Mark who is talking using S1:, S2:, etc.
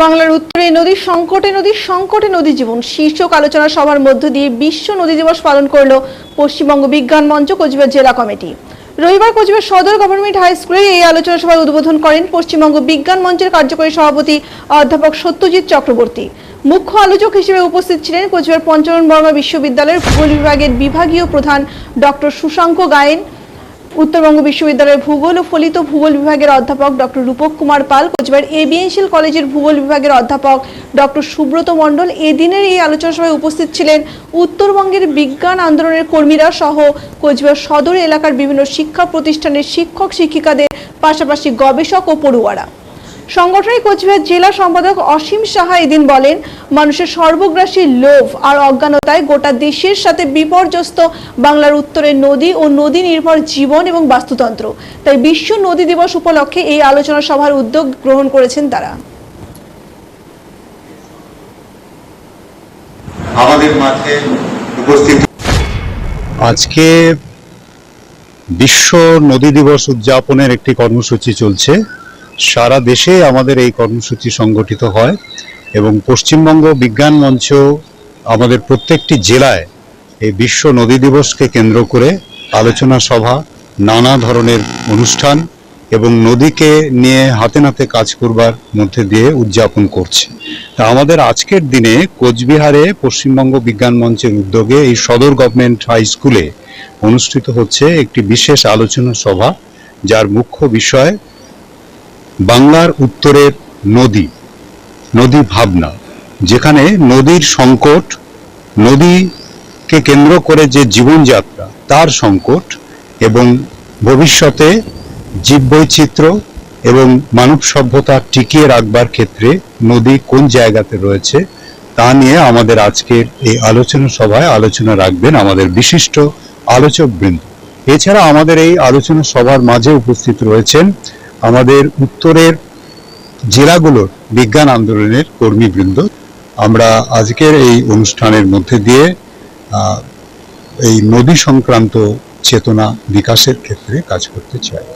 S1: বাংলার উত্তরে নদী সংকটে নদী সংকটে নদী জীবন শীর্ষক আলোচনা সভার মধ্য দিয়ে বিশ্ব নদী দিবস পালন করল পশ্চিমবঙ্গ বিজ্ঞান মঞ্চ কোচবিহার জেলা কমিটি রবিবার কোচবিহার সদর গভর্নমেন্ট হাই স্কুলে এই আলোচনা সভার উদ্বোধন করেন পশ্চিমবঙ্গ বিজ্ঞান মঞ্চের কার্যকরী সভাপতি অধ্যাপক সত্যজিৎ চক্রবর্তী মুখ্য আলোচক হিসেবে উপস্থিত ছিলেন কোচবিহার পঞ্চানন বর্মা বিশ্ববিদ্যালয়ের ভূগোল বিভাগের বিভাগীয় প্রধান ডক্টর সুশাঙ্ক গায়েন উত্তরবঙ্গ বিশ্ববিদ্যালয়ের ভূগোল ও ফলিত ভূগোল বিভাগের অধ্যাপক ডক্টর রূপক কুমার পাল কোচবিহার এবিএনসিএল কলেজের ভূগোল বিভাগের অধ্যাপক ডক্টর সুব্রত মণ্ডল এদিনের এই আলোচনা সভায় উপস্থিত ছিলেন উত্তরবঙ্গের বিজ্ঞান আন্দোলনের কর্মীরা সহ কোচবার সদর এলাকার বিভিন্ন শিক্ষা প্রতিষ্ঠানের শিক্ষক শিক্ষিকাদের পাশাপাশি গবেষক ও পড়ুয়ারা সংগঠনের কোচবিহার জেলা সম্পাদক অসীম সাহা এদিন বলেন মানুষের সর্বগ্রাসী লোভ আর অজ্ঞানতায় গোটা দেশের সাথে বিপর্যস্ত বাংলার উত্তরে নদী ও নদী নির্ভর জীবন এবং বাস্তুতন্ত্র তাই বিশ্ব নদী দিবস উপলক্ষে এই আলোচনা সভার উদ্যোগ গ্রহণ করেছেন তারা
S2: আজকে বিশ্ব নদী দিবস উদযাপনের একটি কর্মসূচি চলছে সারা দেশে আমাদের এই কর্মসূচি সংগঠিত হয় এবং পশ্চিমবঙ্গ বিজ্ঞান মঞ্চ আমাদের প্রত্যেকটি জেলায় এই বিশ্ব নদী দিবসকে কেন্দ্র করে আলোচনা সভা নানা ধরনের অনুষ্ঠান এবং নদীকে নিয়ে হাতে নাতে কাজ করবার মধ্যে দিয়ে উদযাপন করছে তা আমাদের আজকের দিনে কোচবিহারে পশ্চিমবঙ্গ বিজ্ঞান মঞ্চের উদ্যোগে এই সদর গভর্নমেন্ট হাই স্কুলে অনুষ্ঠিত হচ্ছে একটি বিশেষ আলোচনা সভা যার মুখ্য বিষয় বাংলার উত্তরের নদী নদী ভাবনা যেখানে নদীর সংকট নদীকে কেন্দ্র করে যে জীবনযাত্রা তার সংকট এবং ভবিষ্যতে জীববৈচিত্র্য এবং মানব সভ্যতা টিকিয়ে রাখবার ক্ষেত্রে নদী কোন জায়গাতে রয়েছে তা নিয়ে আমাদের আজকের এই আলোচনা সভায় আলোচনা রাখবেন আমাদের বিশিষ্ট আলোচকবৃন্দ এছাড়া আমাদের এই আলোচনা সভার মাঝে উপস্থিত রয়েছেন আমাদের উত্তরের জেলাগুলোর বিজ্ঞান আন্দোলনের কর্মীবৃন্দ আমরা আজকের এই অনুষ্ঠানের মধ্যে দিয়ে এই নদী সংক্রান্ত চেতনা বিকাশের ক্ষেত্রে কাজ করতে চাই